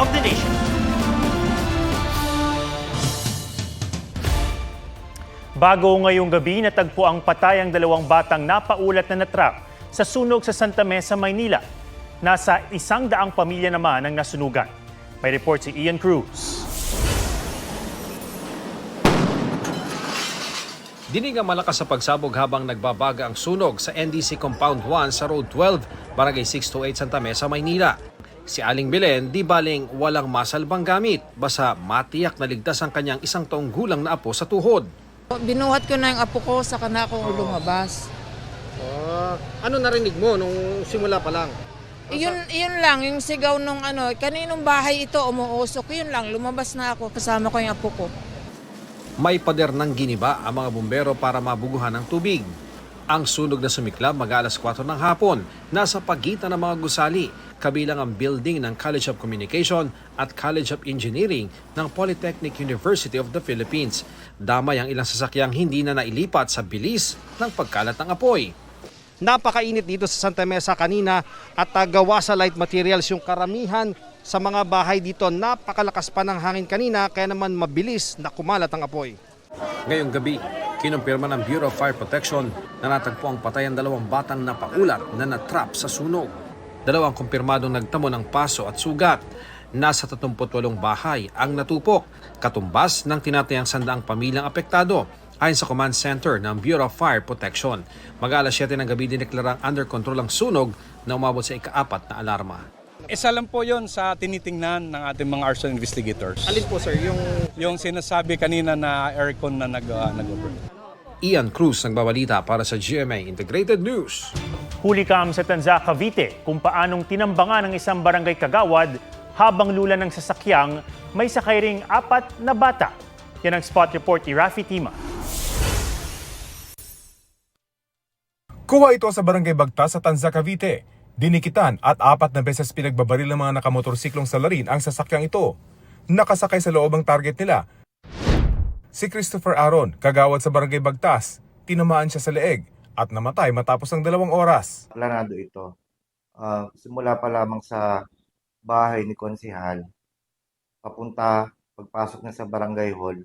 of the nation. Bago ngayong gabi, natagpo ang patay ang dalawang batang napaulat na natrap sa sunog sa Santa Mesa, Maynila. Nasa isang daang pamilya naman ang nasunugan. May report si Ian Cruz. Dinig ang malakas sa pagsabog habang nagbabaga ang sunog sa NDC Compound 1 sa Road 12, Barangay 628 Santa Mesa, Maynila. Si Aling Belen di baling walang masalbang gamit, basta matiyak na ligtas ang kanyang isang taong gulang na apo sa tuhod. Binuhat ko na yung apo ko sa kana akong lumabas. ano narinig mo nung simula pa lang? Yun, yun lang, yung sigaw nung ano, kaninong bahay ito umuusok, yun lang, lumabas na ako, kasama ko yung apo ko. May pader ng giniba ang mga bumbero para mabuguhan ng tubig. Ang sunog na sumiklab mag alas 4 ng hapon, nasa pagitan ng mga gusali, kabilang ang building ng College of Communication at College of Engineering ng Polytechnic University of the Philippines. Damay ang ilang sasakyang hindi na nailipat sa bilis ng pagkalat ng apoy. Napakainit dito sa Santa Mesa kanina at uh, gawa sa light materials yung karamihan sa mga bahay dito. Napakalakas pa ng hangin kanina kaya naman mabilis na kumalat ang apoy. Ngayong gabi, kinumpirma ng Bureau of Fire Protection na natagpo ang patay ang dalawang batang napaulat na natrap sa sunog. Dalawang kumpirmadong nagtamo ng paso at sugat. Nasa 38 bahay ang natupok, katumbas ng tinatayang sandaang pamilyang apektado ayon sa command center ng Bureau of Fire Protection. Mag-alas 7 ng gabi dineklarang under control ang sunog na umabot sa ikaapat na alarma. Isa lang po yon sa tinitingnan ng ating mga arson investigators. Alin po sir, yung Yung sinasabi kanina na aircon na nag, uh, nag-operate. Ian Cruz nagbabalita para sa GMA Integrated News. Huli kam sa Tanza, Cavite kung paanong tinambangan ng isang barangay kagawad habang lula ng sasakyang may sakay ring apat na bata. Yan ang spot report ni Rafi Tima. Kuha ito sa Barangay Bagta sa Tanza, Cavite. Dinikitan at apat na beses pinagbabaril ng mga nakamotorsiklong salarin ang sasakyang ito. Nakasakay sa loob ang target nila. Si Christopher Aaron, kagawad sa Barangay Bagtas, tinamaan siya sa leeg at namatay matapos ng dalawang oras. planado ito. Ah, simula pa lamang sa bahay ni Konsihal, papunta, pagpasok na sa barangay hall,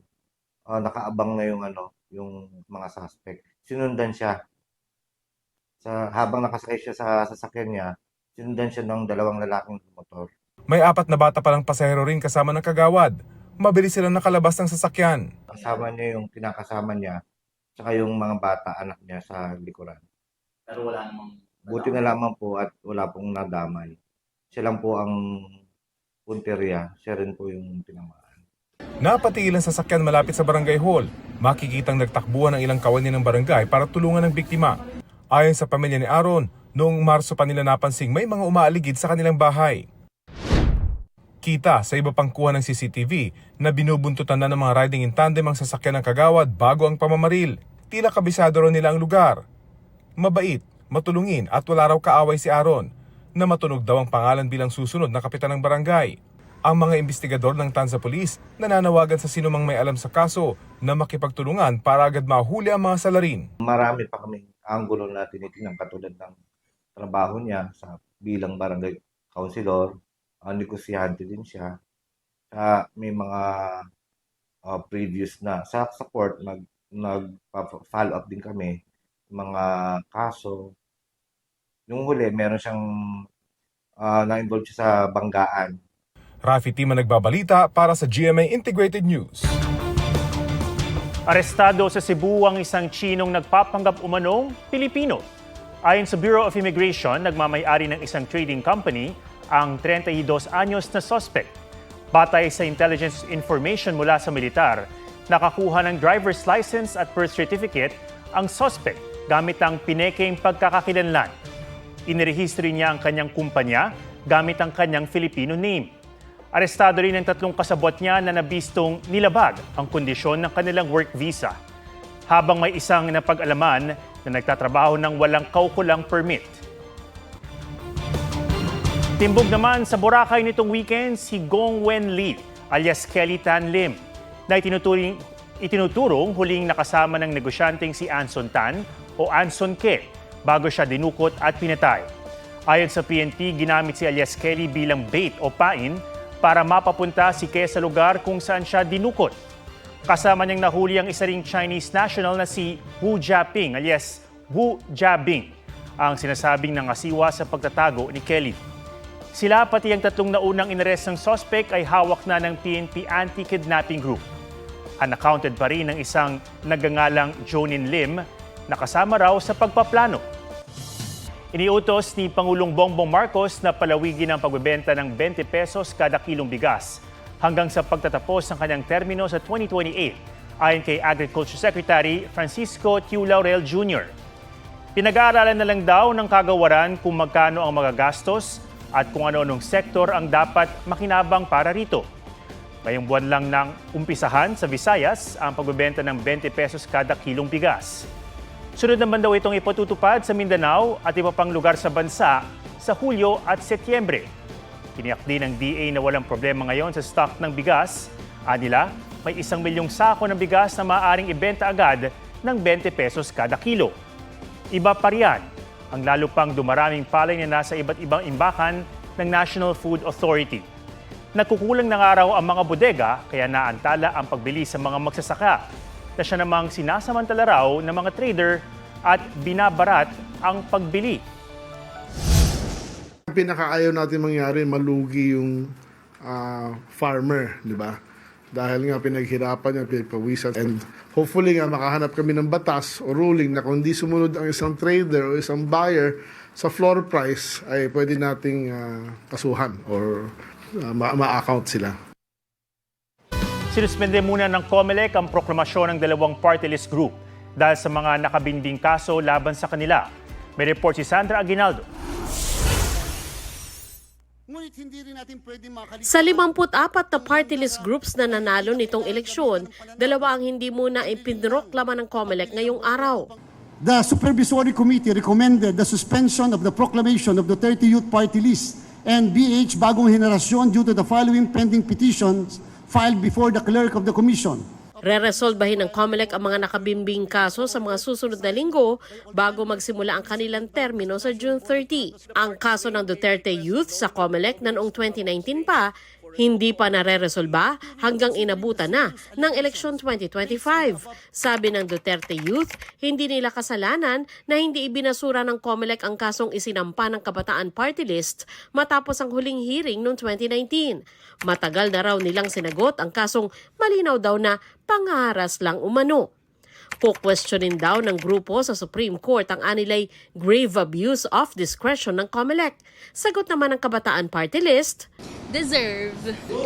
ah, nakaabang na yung, ano, yung mga suspect. Sinundan siya. Sa, habang nakasakay siya sa sasakyan niya, sinundan siya ng dalawang lalaking motor. May apat na bata palang pasahero rin kasama ng kagawad. Mabilis silang nakalabas ng sasakyan. Kasama niya yung kinakasama niya, tsaka yung mga bata, anak niya sa likuran. Pero wala namang Buti na lamang po at wala pong nadamay. Siya lang po ang punteriya, siya rin po yung tinamaan. Napatigil ang sasakyan malapit sa barangay hall. Makikitang nagtakbuhan ng ilang kawani ng barangay para tulungan ng biktima. Ayon sa pamilya ni Aaron, noong Marso pa nila napansing may mga umaaligid sa kanilang bahay. Kita sa iba pang kuha ng CCTV na binubuntutan na ng mga riding in tandem ang sasakyan ng kagawad bago ang pamamaril. Tila kabisado raw nila ang lugar. Mabait, matulungin at wala raw kaaway si Aaron na matunog daw ang pangalan bilang susunod na kapitan ng barangay. Ang mga investigador ng Tanza Police nananawagan sa sinumang may alam sa kaso na makipagtulungan para agad mahuli ang mga salarin. Marami pa kaming angulo na tinitingnan katulad ng trabaho niya sa bilang barangay councilor. Ang negosyante din siya. Sa may mga uh, previous na sa support nag nag-follow up din kami mga kaso. Yung huli, meron siyang uh, na-involve siya sa banggaan. Rafi Tima nagbabalita para sa GMA Integrated News. Arestado sa Cebu ang isang Chinong nagpapanggap umanong Pilipino. Ayon sa Bureau of Immigration, nagmamayari ng isang trading company ang 32 anyos na suspect. Batay sa intelligence information mula sa militar, nakakuha ng driver's license at birth certificate ang suspect gamit ang pinekeng pagkakakilanlan. Inirehistro niya ang kanyang kumpanya gamit ang kanyang Filipino name. Arestado rin ang tatlong kasabot niya na nabistong nilabag ang kondisyon ng kanilang work visa. Habang may isang napag-alaman na nagtatrabaho ng walang kaukulang permit. Timbog naman sa Boracay nitong weekend si Gong Wen Lee alias Kelly Tan Lim na itinuturing, itinuturong huling nakasama ng negosyanteng si Anson Tan o Anson Ke bago siya dinukot at pinatay. Ayon sa PNP, ginamit si alias Kelly bilang bait o pain para mapapunta si Ke sa lugar kung saan siya dinukot. Kasama niyang nahuli ang isa ring Chinese national na si Wu Jiaping alias Wu Jiabing ang sinasabing nangasiwa sa pagtatago ni Kelly. Sila pati ang tatlong naunang inares ng sospek ay hawak na ng PNP Anti-Kidnapping Group. Unaccounted pa rin ng isang nagangalang Jonin Lim na kasama raw sa pagpaplano. Iniutos ni Pangulong Bongbong Marcos na palawigin ang pagbebenta ng 20 pesos kada kilong bigas hanggang sa pagtatapos ng kanyang termino sa 2028 ayon kay Agriculture Secretary Francisco Tiu Laurel Jr. Pinag-aaralan na lang daw ng kagawaran kung magkano ang magagastos at kung ano-anong sektor ang dapat makinabang para rito. Ngayong buwan lang nang umpisahan sa Visayas ang pagbebenta ng 20 pesos kada kilong bigas. Sunod naman daw itong ipatutupad sa Mindanao at iba pang lugar sa bansa sa Hulyo at Setyembre. Tiniyak ng DA na walang problema ngayon sa stock ng bigas. Anila, may isang milyong sako ng bigas na maaaring ibenta agad ng 20 pesos kada kilo. Iba pa riyan ang lalo pang dumaraming palay na nasa iba't ibang imbakan ng National Food Authority. Nagkukulang ng araw ang mga bodega kaya naantala ang pagbili sa mga magsasaka na siya namang sinasamantala raw ng mga trader at binabarat ang pagbili. Pinakaayaw natin mangyari, malugi yung ah, farmer, di ba? Dahil nga pinaghirapan niya, pinagpawisan. And hopefully nga makahanap kami ng batas o ruling na kung di sumunod ang isang trader o isang buyer sa floor price, ay pwede nating ah, kasuhan or ma- ma-account sila. Sinuspende muna ng COMELEC ang proklamasyon ng dalawang party list group dahil sa mga nakabinding kaso laban sa kanila. May report si Sandra Aguinaldo. Sa 54 na party list groups na nanalo nitong eleksyon, dalawa ang hindi muna ipinroklama ng COMELEC ngayong araw. The Supervisory Committee recommended the suspension of the proclamation of the 30 Youth Party List and BH Bagong Henerasyon due to the following pending petitions filed before the clerk of the commission. Re-resolbahin ng COMELEC ang mga nakabimbing kaso sa mga susunod na linggo bago magsimula ang kanilang termino sa June 30. Ang kaso ng Duterte Youth sa COMELEC na noong 2019 pa, hindi pa nare-resolba hanggang inabutan na ng eleksyon 2025. Sabi ng Duterte Youth, hindi nila kasalanan na hindi ibinasura ng COMELEC ang kasong isinampa ng Kabataan Party List matapos ang huling hearing noong 2019. Matagal na raw nilang sinagot ang kasong malinaw daw na pangaras lang umano. Kukwestiyonin daw ng grupo sa Supreme Court ang anilay grave abuse of discretion ng COMELEC. Sagot naman ng Kabataan Party List, deserve.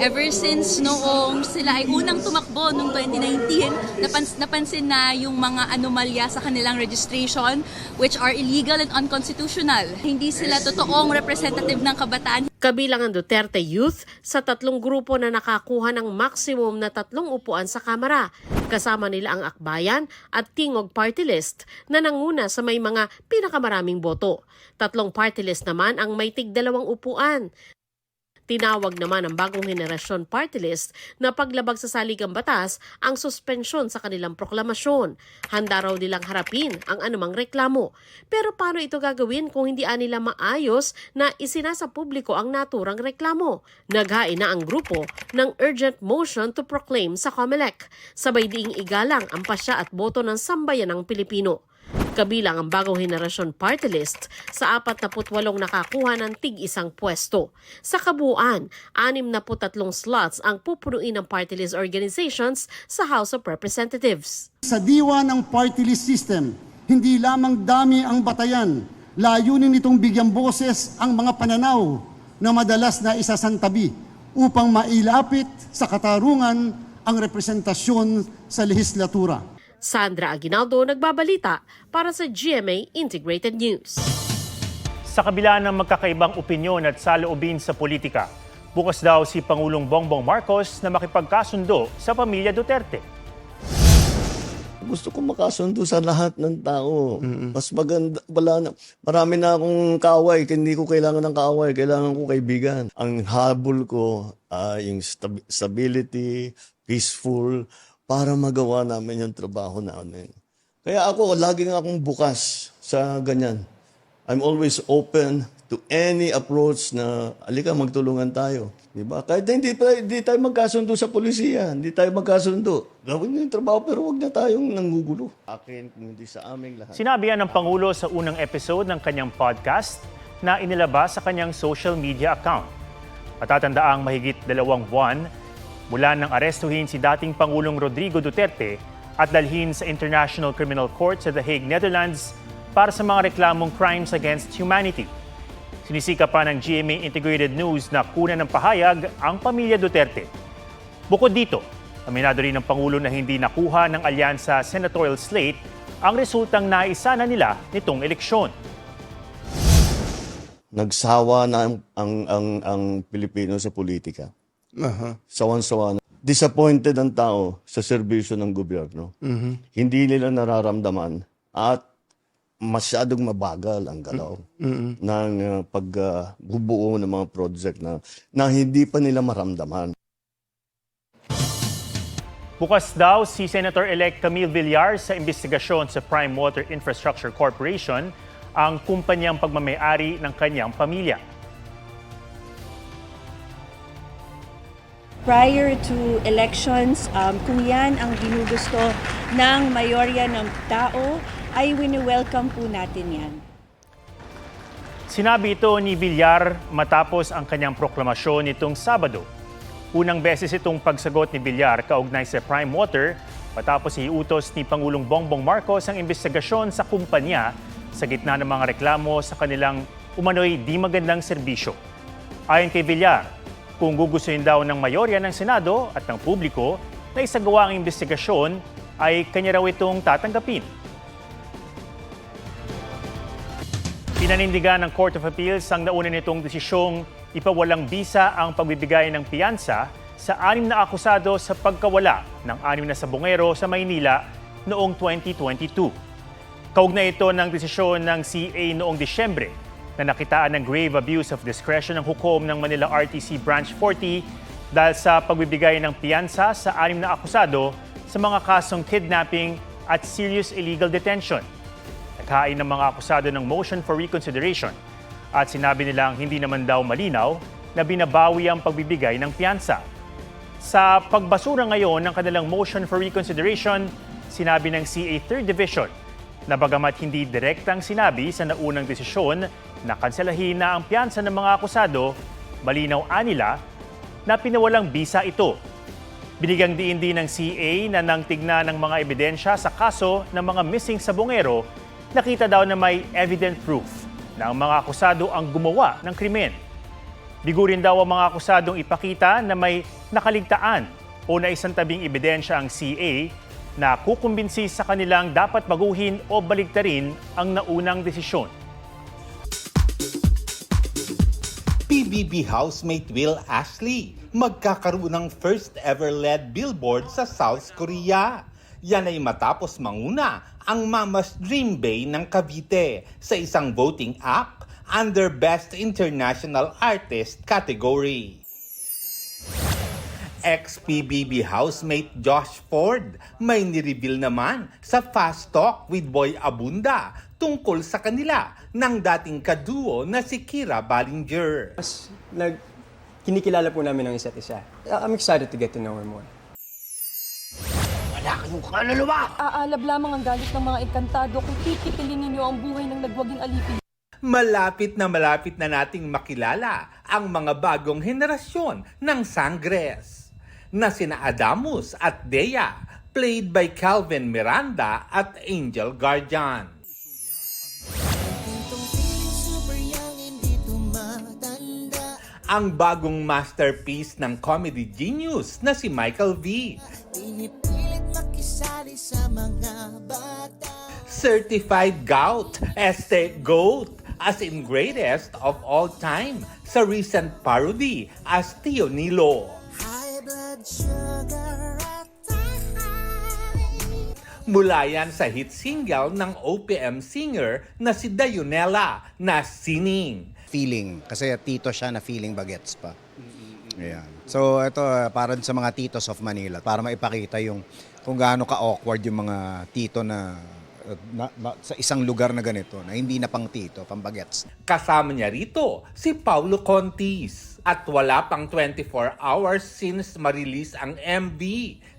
Ever since noong sila ay unang tumakbo noong 2019, napans- napansin na yung mga anomalya sa kanilang registration which are illegal and unconstitutional. Hindi sila totoong representative ng kabataan. Kabilang ang Duterte Youth sa tatlong grupo na nakakuha ng maximum na tatlong upuan sa Kamara. Kasama nila ang Akbayan at Tingog Party List na nanguna sa may mga pinakamaraming boto. Tatlong party list naman ang may tig dalawang upuan. Tinawag naman ng bagong henerasyon party list na paglabag sa saligang batas ang suspensyon sa kanilang proklamasyon. Handa raw nilang harapin ang anumang reklamo. Pero paano ito gagawin kung hindi nila maayos na isinasa publiko ang naturang reklamo? Naghain na ang grupo ng urgent motion to proclaim sa COMELEC. Sabay diing igalang ang pasya at boto ng sambayan ng Pilipino. Kabilang ang bagong henerasyon party list sa 48 nakakuha ng tig isang pwesto. Sa kabuuan, 63 slots ang pupunuin ng party list organizations sa House of Representatives. Sa diwa ng party list system, hindi lamang dami ang batayan, layunin nitong bigyang boses ang mga pananaw na madalas na isasantabi upang mailapit sa katarungan ang representasyon sa lehislatura. Sandra Aguinaldo nagbabalita para sa GMA Integrated News. Sa kabila ng magkakaibang opinyon at saloobin sa politika, bukas daw si Pangulong Bongbong Marcos na makipagkasundo sa pamilya Duterte. gusto ko makasundo sa lahat ng tao. Mas maganda, wala na, marami na akong kaaway, hindi ko kailangan ng kaaway, kailangan ko kaibigan. Ang habol ko, ah, yung stab- stability, peaceful, para magawa namin yung trabaho namin. Kaya ako, laging akong bukas sa ganyan. I'm always open to any approach na alika magtulungan tayo. Di ba? Kahit na hindi, hindi tayo magkasundo sa polisiya, hindi tayo magkasundo. Gawin nyo yung trabaho pero wag na tayong nangugulo. Akin, kundi sa aming lahat. Sinabi yan ng Pangulo sa unang episode ng kanyang podcast na inilabas sa kanyang social media account. Matatandaang mahigit dalawang buwan mula nang arestuhin si dating Pangulong Rodrigo Duterte at dalhin sa International Criminal Court sa The Hague, Netherlands para sa mga reklamong crimes against humanity. Sinisika pa ng GMA Integrated News na kuna ng pahayag ang pamilya Duterte. Bukod dito, aminado rin ng Pangulo na hindi nakuha ng alyansa senatorial slate ang resultang naisa na nila nitong eleksyon. Nagsawa na ang, ang, ang, ang Pilipino sa politika. Sawan-sawa na. Disappointed ang tao sa serbisyo ng gobyerno. Hindi nila nararamdaman at masyadong mabagal ang galaw ng uh, pagbubuo ng mga project na, na hindi pa nila maramdaman. Bukas daw si Senator-elect Camille Villar sa investigasyon sa Prime Water Infrastructure Corporation ang kumpanyang pagmamayari ng kanyang pamilya. Prior to elections, um, kung yan ang ginugusto ng mayorya ng tao, ay wini-welcome po natin yan. Sinabi ito ni Villar matapos ang kanyang proklamasyon nitong Sabado. Unang beses itong pagsagot ni Villar kaugnay sa Prime Water matapos iutos ni Pangulong Bongbong Marcos ang investigasyon sa kumpanya sa gitna ng mga reklamo sa kanilang umano'y di magandang serbisyo. Ayon kay Villar, kung gugustuhin daw ng mayorya ng Senado at ng publiko na isagawa ang investigasyon, ay kanya raw itong tatanggapin. Pinanindigan ng Court of Appeals ang nauna nitong desisyong ipawalang bisa ang pagbibigay ng piyansa sa anim na akusado sa pagkawala ng anim na sabongero sa Maynila noong 2022. Kaugnay ito ng desisyon ng CA noong Disyembre na nakitaan ng grave abuse of discretion ng hukom ng Manila RTC Branch 40 dahil sa pagbibigay ng piyansa sa anim na akusado sa mga kasong kidnapping at serious illegal detention. Naghain ng mga akusado ng motion for reconsideration at sinabi nilang hindi naman daw malinaw na binabawi ang pagbibigay ng piyansa. Sa pagbasura ngayon ng kanilang motion for reconsideration, sinabi ng CA 3rd Division na bagamat hindi direktang sinabi sa naunang desisyon na kanselahin na ang piyansa ng mga akusado, malinaw anila na pinawalang bisa ito. Binigyang diin din ng CA na nang tignan ng mga ebidensya sa kaso ng mga missing sabongero, nakita daw na may evident proof na ang mga akusado ang gumawa ng krimen. Bigo rin daw ang mga akusadong ipakita na may nakaligtaan o naisantabing ebidensya ang CA na kukumbinsi sa kanilang dapat baguhin o baligtarin ang naunang desisyon. PBB housemate Will Ashley magkakaroon ng first ever LED billboard sa South Korea. Yan ay matapos manguna ang Mama's Dream Bay ng Cavite sa isang voting app under Best International Artist category. Ex-PBB housemate Josh Ford may nireveal naman sa Fast Talk with Boy Abunda tungkol sa kanila ng dating kaduo na si Kira Ballinger. nag kinikilala po namin ang isa't isa. I'm excited to get to know her more. Wala kayong kaluluwa! Aalab lamang ang galit ng mga engkantado kung pipipilin ninyo ang buhay ng nagwaging alipin. Malapit na malapit na nating makilala ang mga bagong henerasyon ng Sangres na sina Adamus at Dea, played by Calvin Miranda at Angel Guardian. Ang bagong masterpiece ng comedy genius na si Michael V. Certified Gout, Este Goat, as in greatest of all time sa recent parody as Tio Nilo. Mula yan sa hit single ng OPM singer na si Dayunela na Sining. Feeling. Kasi tito siya na feeling bagets pa. Ayan. So ito uh, para sa mga titos of Manila para maipakita yung kung gaano ka-awkward yung mga tito na na- na- sa isang lugar na ganito na hindi na pang tito, pang bagets. Kasama niya rito si Paulo Contis. At wala pang 24 hours since ma-release ang MV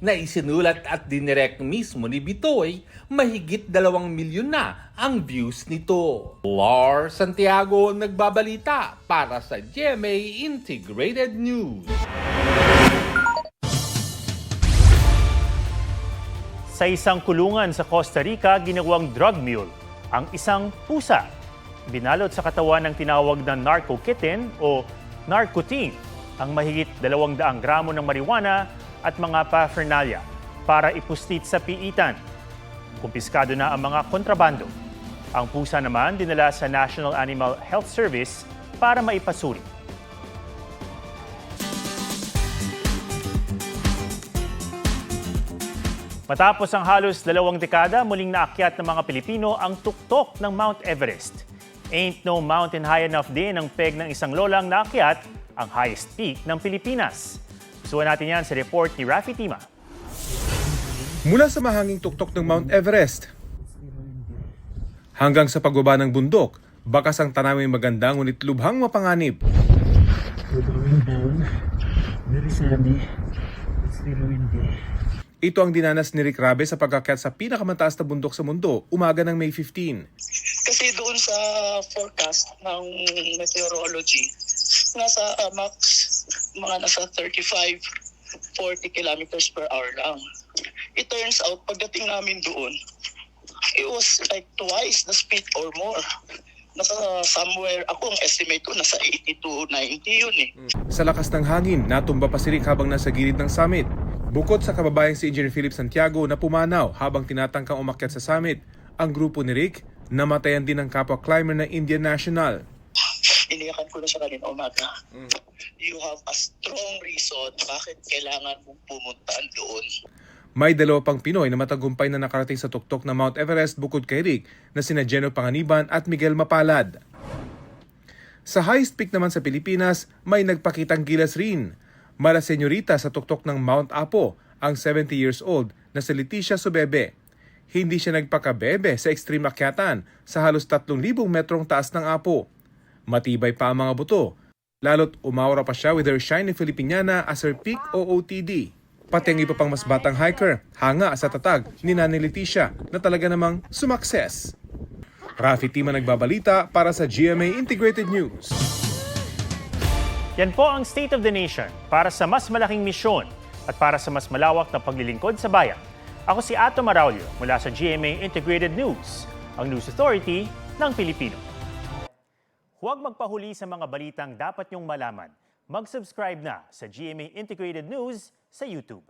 na isinulat at dinirect mismo ni Bitoy, mahigit dalawang milyon na ang views nito. Lar Santiago nagbabalita para sa GMA Integrated News. Sa isang kulungan sa Costa Rica, ginawang drug mule ang isang pusa. Binalot sa katawan ng tinawag na narco kitten o narcotin ang mahigit 200 gramo ng marijuana at mga paraphernalia para ipuslit sa piitan. Kumpiskado na ang mga kontrabando. Ang pusa naman dinala sa National Animal Health Service para maipasuri. Matapos ang halos dalawang dekada, muling naakyat ng mga Pilipino ang tuktok ng Mount Everest. Ain't no mountain high enough din ang peg ng isang lolang naakyat ang highest peak ng Pilipinas. Suwan natin yan sa report ni Rafi Tima. Mula sa mahanging tuktok ng Mount Everest hanggang sa pagbaba ng bundok, bakas ang tanawin maganda ngunit lubhang mapanganib. Ito ang dinanas ni Rick Rabe sa pagkakyat sa pinakamataas na bundok sa mundo, umaga ng May 15. Kasi doon sa forecast ng meteorology, nasa uh, max, mga nasa 35, 40 kilometers per hour lang. It turns out, pagdating namin doon, it was like twice the speed or more. Nasa somewhere, ako ang estimate ko, nasa 80 to 90 yun eh. Sa lakas ng hangin, natumba pa si Rick habang nasa gilid ng summit. Bukod sa kababayang si Engineer Philip Santiago na pumanaw habang tinatangkang umakyat sa summit, ang grupo ni Rick namatayan din ng kapwa climber ng Indian National. Iniyakan ko na siya kanina umaga. You have a strong reason bakit kailangan mong pumunta doon. May dalawa pang Pinoy na matagumpay na nakarating sa tuktok ng Mount Everest bukod kay Rick na sina Geno Panganiban at Miguel Mapalad. Sa highest peak naman sa Pilipinas, may nagpakitang gilas rin. Mala senyorita sa tuktok ng Mount Apo, ang 70 years old na si Leticia Subebe. Hindi siya nagpakabebe sa extreme akyatan sa halos 3,000 metrong taas ng Apo. Matibay pa ang mga buto, lalo't umawara pa siya with her shiny Filipiniana as her peak OOTD. Pati ang iba pang mas batang hiker, hanga sa tatag ni Nani Leticia na talaga namang sumakses. Rafi Tima nagbabalita para sa GMA Integrated News. Yan po ang State of the Nation para sa mas malaking misyon at para sa mas malawak na paglilingkod sa bayan. Ako si Ato Maraulio mula sa GMA Integrated News, ang News Authority ng Pilipino. Huwag magpahuli sa mga balitang dapat niyong malaman. Mag-subscribe na sa GMA Integrated News sa YouTube.